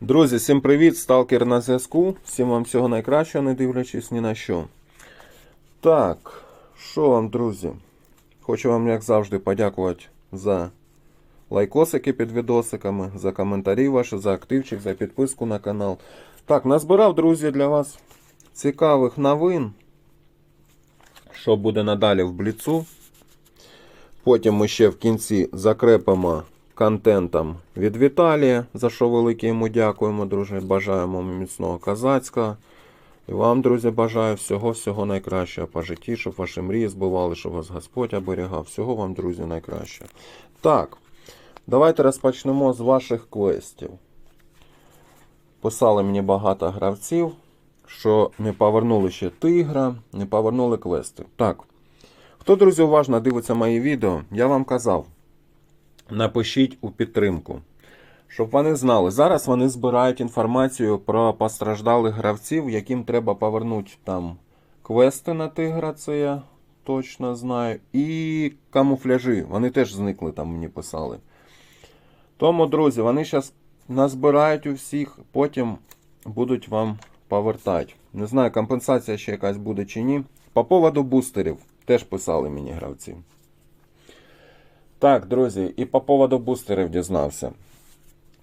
Друзі, всім привіт! Сталкер на зв'язку. Всім вам всього найкращого, не дивлячись ні на що. Так, що вам, друзі? Хочу вам, як завжди, подякувати за лайкосики під відосиками, за коментарі ваші, за активчик, за підписку на канал. Так, назбирав, друзі, для вас цікавих новин. Що буде надалі в бліцу. Потім ми ще в кінці закрепимо контентом від Віталія, за що велике йому дякуємо, друзі. Бажаємо міцного козацького. І вам, друзі, бажаю всього-всього найкращого по житті, щоб ваші мрії збували, щоб вас Господь оберігав. Всього вам, друзі, найкраще. Так, давайте розпочнемо з ваших квестів. Писали мені багато гравців, що не повернули ще тигра, не повернули квести. Так. Хто, друзі, уважно дивиться мої відео, я вам казав, напишіть у підтримку, щоб вони знали. Зараз вони збирають інформацію про постраждалих гравців, яким треба повернути там квести на тигра, це я точно знаю. І камуфляжі. Вони теж зникли там, мені писали. Тому, друзі, вони зараз назбирають у всіх, потім будуть вам повертати. Не знаю, компенсація ще якась буде чи ні. По поводу бустерів. Теж писали мені гравці. Так, друзі, і по поводу бустерів дізнався.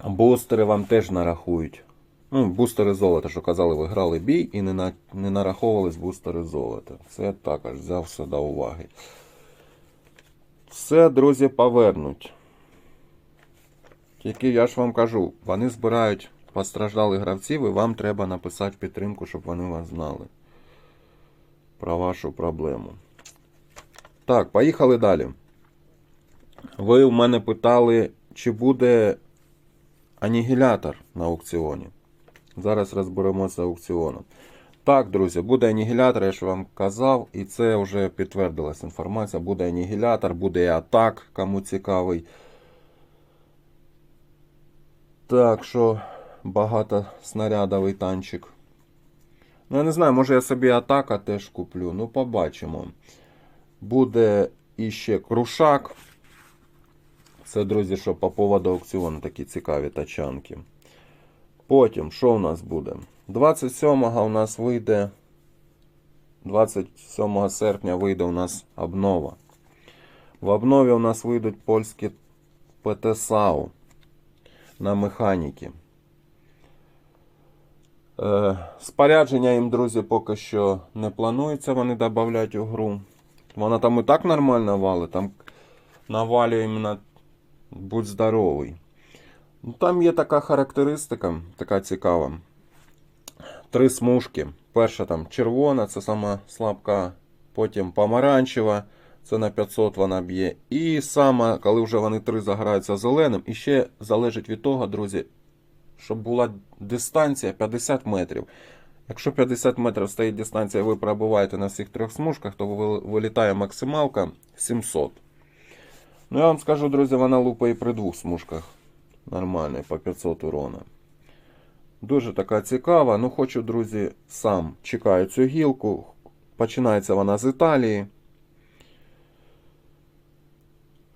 Бустери вам теж нарахують. Ну, бустери золота, що казали, ви грали бій і не, на, не нараховувались бустери золота. Це я також взяв все до уваги. Все, друзі, повернуть. Тільки я ж вам кажу, вони збирають постраждалих гравців, і вам треба написати підтримку, щоб вони вас знали. Про вашу проблему. Так, поїхали далі. Ви в мене питали, чи буде анігілятор на аукціоні. Зараз розберемося з аукціоном. Так, друзі, буде анігілятор, я ж вам казав, і це вже підтвердилась інформація. Буде анігілятор, буде і атак, кому цікавий. Так що багато снарядовий танчик. Ну, я не знаю, може я собі атака теж куплю. Ну, побачимо. Буде іще крушак. Це, друзі, що по поводу аукціону такі цікаві тачанки. Потім, що у нас буде? 27-го у нас вийде. 27 серпня вийде у нас обнова. В обнові у нас вийдуть польські ПТСАУ на механіки. Е, спорядження їм, друзі, поки що не планується вони додати у гру. Вона там і так нормально валить, там навалює іменно будь здоровий. Ну, там є така характеристика, така цікава. Три смужки. Перша там червона, це сама слабка, потім помаранчева, це на 500 вона б'є. І сама, коли вже вони три заграються зеленим, і ще залежить від того, друзі, щоб була дистанція 50 метрів. Якщо 50 метрів стоїть дистанція, ви пробуваєте на всіх трьох смужках, то вилітає максималка 700. Ну, я вам скажу, друзі, вона лупає при двох смужках. Нормально, по 500 урона. Дуже така цікава. Ну, хочу, друзі, сам чекаю цю гілку. Починається вона з Італії.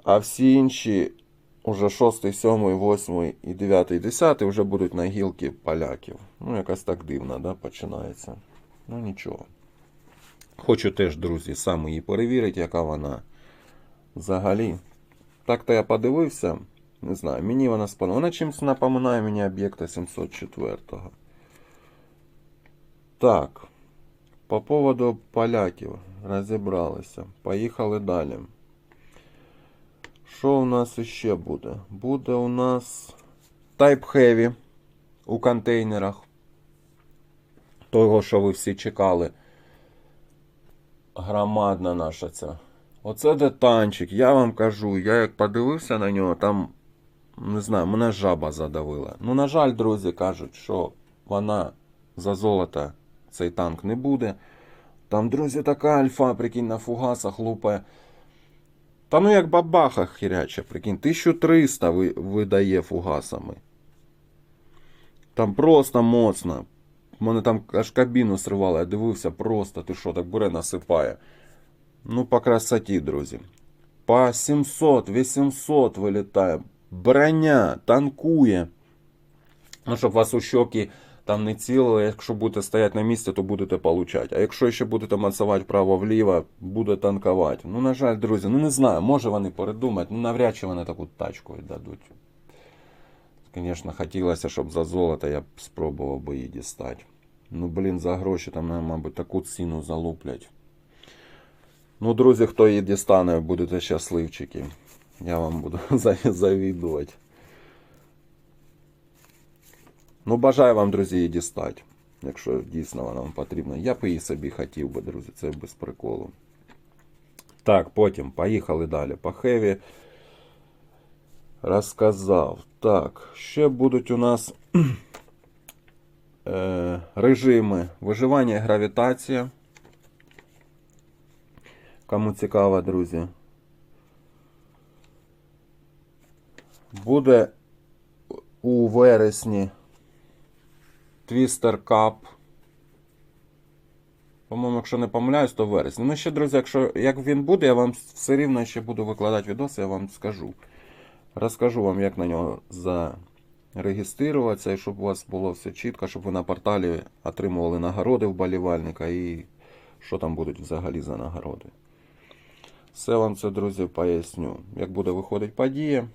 А всі інші уже 6, 7, 8 і 9, 10 вже будуть на гілки поляків. Ну, якась так дивно, да, починається. Ну, нічого. Хочу теж, друзі, сам її перевірити, яка вона взагалі. Так-то я подивився. Не знаю, мені вона сподобалася. Вона чимось напоминає мені об'єкта 704-го. Так. По поводу поляків розібралися. Поїхали далі. Що у нас ще буде? Буде у нас Type Heavy у контейнерах. Того, що ви всі чекали. Громадна наша ця. Оце де танчик, я вам кажу, я як подивився на нього, там, не знаю, мене жаба задавила. Ну, на жаль, друзі, кажуть, що вона за золото цей танк не буде. Там, друзі, така альфа, прикинь, на фугасах лупає. Та ну як бабаха хіряча, прикинь, 1300 ви- видає фугасами. Там просто моцно. У мене там аж кабіну сривало, я дивився просто, ти що, так буре насипає. Ну, по красоті, друзі. По 700, 800 вилітає. Броня, танкує. Ну, щоб вас у щоки там не цілили, якщо будете стояти на місці, то будете получати. А якщо ще будете мацувати вправо-вліво, буде танкувати. Ну, на жаль, друзі, ну не знаю, може вони передумають, ну навряд чи вони таку тачку дадуть. Звісно, хотілося, щоб за золото я б спробував би її дістати. Ну, блін, за гроші там, мабуть, таку ціну залуплять. Ну, друзі, хто її дістане, будете щасливчики. Я вам буду завідувати. Ну, бажаю вам, друзі, її дістати. Якщо дійсно вона вам потрібна. Я б її собі хотів би, друзі, це без приколу. Так, потім поїхали далі. По хеві розказав. Так, ще будуть у нас е, режими виживання і гравітація. Кому цікаво, друзі. Буде у вересні Twister Cup. По-моєму, якщо не помиляюсь, то вересні. Ну ще, друзі, якщо як він буде, я вам все рівно ще буду викладати відоси, я вам скажу. Розкажу вам, як на нього зареєструватися, і щоб у вас було все чітко, щоб ви на порталі отримували нагороди вболівальника і що там будуть взагалі за нагороди. Все вам це, друзі, поясню. Як буде виходити подія.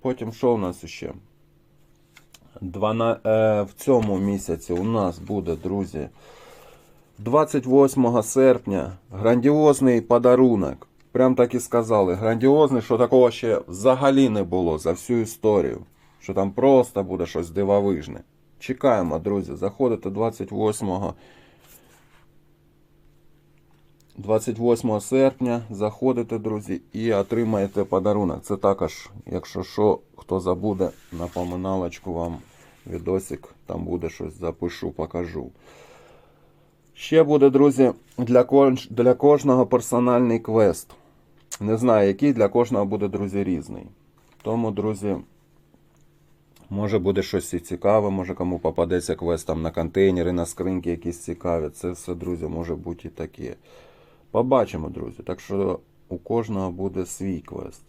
Потім що у нас ще? Двана... Е, в цьому місяці у нас буде, друзі, 28 серпня грандіозний подарунок. Прям так і сказали. Грандіозний, що такого ще взагалі не було за всю історію. Що там просто буде щось дивовижне. Чекаємо, друзі. Заходите 28 28 серпня заходите, друзі, і отримаєте подарунок. Це також, якщо що, хто забуде, напоминалочку вам відосик, там буде щось запишу, покажу. Ще буде, друзі, для, кож- для кожного персональний квест. Не знаю, який для кожного буде, друзі, різний. Тому, друзі, може буде щось і цікаве, може кому попадеться квест там на контейнери, на скриньки якісь цікаві. Це все, друзі, може бути і таке. Побачимо, друзі. Так що у кожного буде свій квест.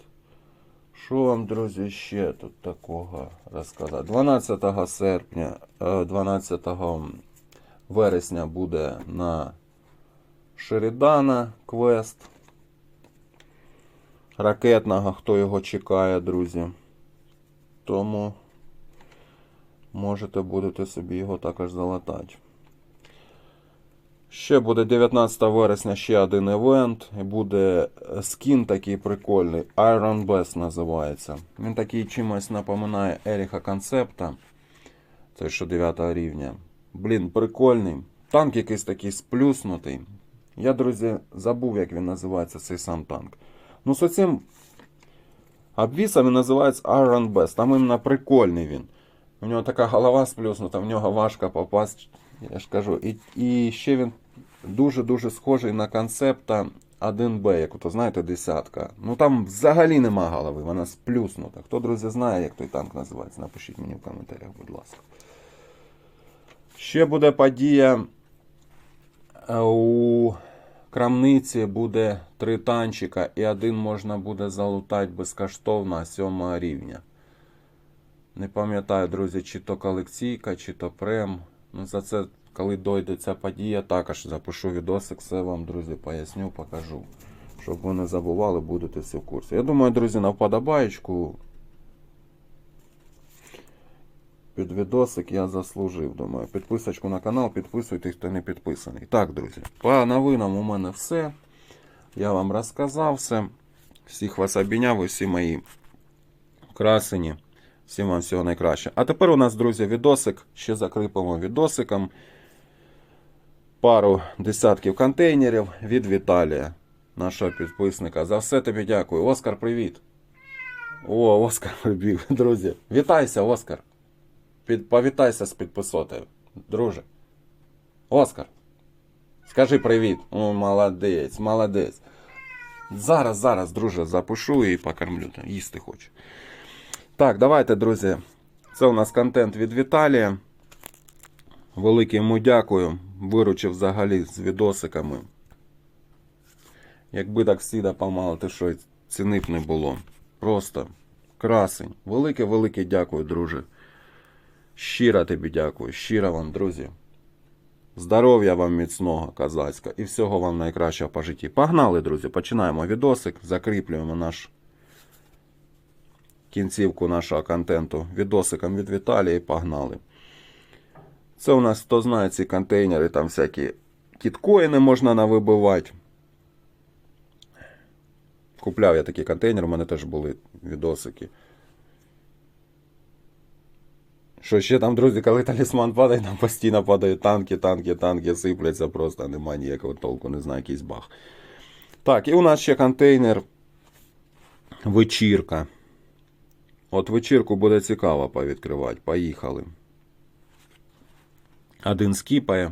Що вам, друзі, ще тут такого розказати? 12 серпня, е, 12 вересня буде на Шеридана квест. Ракетного, хто його чекає, друзі. Тому можете будете собі його також залатати. Ще буде 19 вересня ще один івент. І буде е, скін такий прикольний. Iron Bass називається. Він такий чимось напоминає Еріха Концепта. Це що 9 рівня. Блін, прикольний. Танк якийсь такий сплюснутий. Я, друзі, забув, як він називається, цей сам танк. Ну, з цим обвісом він називається Iron Bass. Там іменно прикольний він. У нього така голова сплюснута, в нього важко попасти. Я ж кажу. І, і ще він дуже-дуже схожий на концепта 1Б, як то знаєте, десятка. Ну там взагалі нема голови, вона сплюснута. Хто, друзі, знає, як той танк називається, напишіть мені в коментарях, будь ласка. Ще буде подія е, у крамниці буде три танчика, і один можна буде залутати безкоштовно 7 рівня. Не пам'ятаю, друзі, чи то колекційка, чи то прем. Ну, за це, коли дойде ця подія, також запишу відосик, все вам, друзі, поясню, покажу. Щоб ви не забували, будете всі в курсі. Я думаю, друзі, на вподобаєчку під відосик я заслужив. Думаю, підписочку на канал, підписуйтесь, хто не підписаний. Так, друзі, по новинам у мене все. Я вам розказав все. Всіх вас обійняв, всі мої красені. Всім вам всього найкраще. А тепер у нас, друзі, відосик. Ще закріпимо відосиком. Пару десятків контейнерів від Віталія, нашого підписника. За все тобі дякую. Оскар, привіт. О, Оскар прибіг, друзі. Вітайся, Оскар. Під, повітайся з підписотою, друже. Оскар. Скажи привіт. О, молодець, молодець. Зараз, зараз, друже, запишу і покормлю. Їсти хочу. Так, давайте, друзі. Це у нас контент від Віталія. Велике йому дякую. Виручив взагалі з відосиками. Якби так всі допомагали, то що ціни б не було. Просто красень. Велике-велике дякую, друже. Щиро тобі дякую, щиро вам, друзі. Здоров'я вам міцного, козацька, і всього вам найкращого по житті. Погнали, друзі, починаємо відосик, закріплюємо наш кінцівку нашого контенту відосиком від Віталії. Погнали. Це у нас, хто знає ці контейнери, там всякі кіткоїни можна навибивати. Купляв я такий контейнер, у мене теж були відосики. Що ще там, друзі, коли талісман падає, там постійно падають танки, танки, танки сипляться, просто немає ніякого толку, не знаю, якийсь баг. Так, і у нас ще контейнер. Вечірка. От вечірку буде цікаво повідкривати. Поїхали. Один скіпає.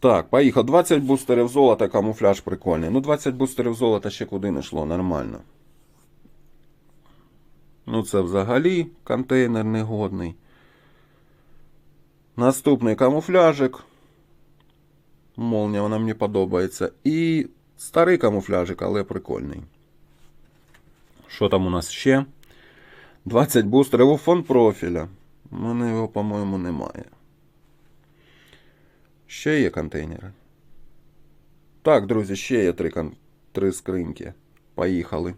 Так, поїхав. 20 бустерів золота, камуфляж прикольний. Ну, 20 бустерів золота ще куди не йшло, нормально. Ну, це взагалі контейнер негодний. Наступний камуфляжик. Молнія, вона мені подобається. І старий камуфляжик, але прикольний. Що там у нас ще? 20 бустерів у фон профіля. У мене його, по-моєму, немає. Ще є контейнери. Так, друзі, ще є три, три скриньки. Поїхали.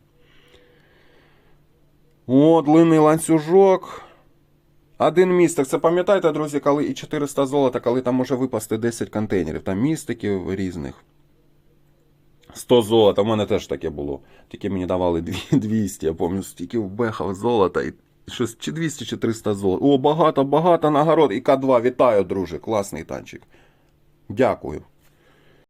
О, длинний ланцюжок. Один містик. Це пам'ятаєте, друзі, коли і 400 золота, коли там може випасти 10 контейнерів. Там містиків різних. 100 золота, в мене теж таке було. Тільки мені давали 200, я пам'ятаю, стільки вбехав золота і щось чи 200 чи 300 золота. О, багато, багато нагород. І К2, вітаю, друже, класний танчик. Дякую.